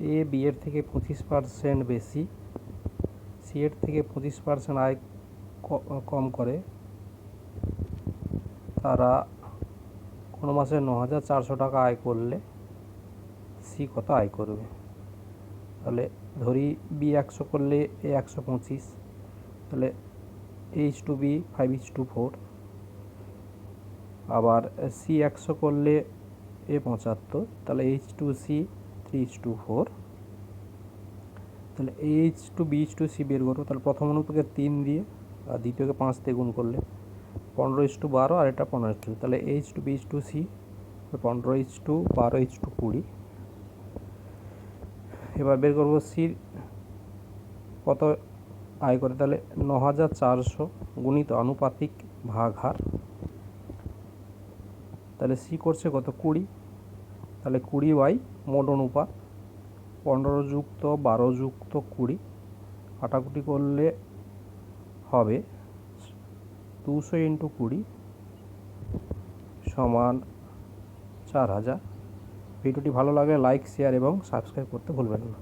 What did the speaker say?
A B এর থেকে পঁচিশ পার্সেন্ট বেশি সি এর থেকে পঁচিশ পার্সেন্ট আয় কম করে। তারা কোনো মাসে ন হাজার চারশো টাকা আয় করলে সি কত আয় করবে? তাহলে ধরি বি একশো করলে এ একশো পঁচিশ, তাহলে H two B five each two four আবার সি একশো করলে এ পঁচাত্তর, তাহলে H two C three each two four তাহলে H two B two C বের করব। তাহলে প্রথম অনুপাকে তিন দিয়ে, আর দ্বিতীয়কে পাঁচ দিয়ে গুণ করলে পনেরো ইচ টু বারো আর এটা পনেরো ইচ টু তাহলে H two B H two C পনেরো ইচ টু বারো ইচ টু কুড়ি। এবার বের করব সির কত আয় করে? তাহলে ন হাজার চারশো গুণিত আনুপাতিক ভাগ হার। তাহলে সি করছে কত? কুড়ি। তাহলে কুড়ি বাই মোট অনুপাত পনেরো যুক্ত বারো যুক্ত কুড়ি কাটাকুটি করলে হবে দুশো ইন্টু কুড়ি সমান চার হাজার। ভিডিওটি ভালো লাগলে লাইক, শেয়ার এবং সাবস্ক্রাইব করতে ভুলবেন না।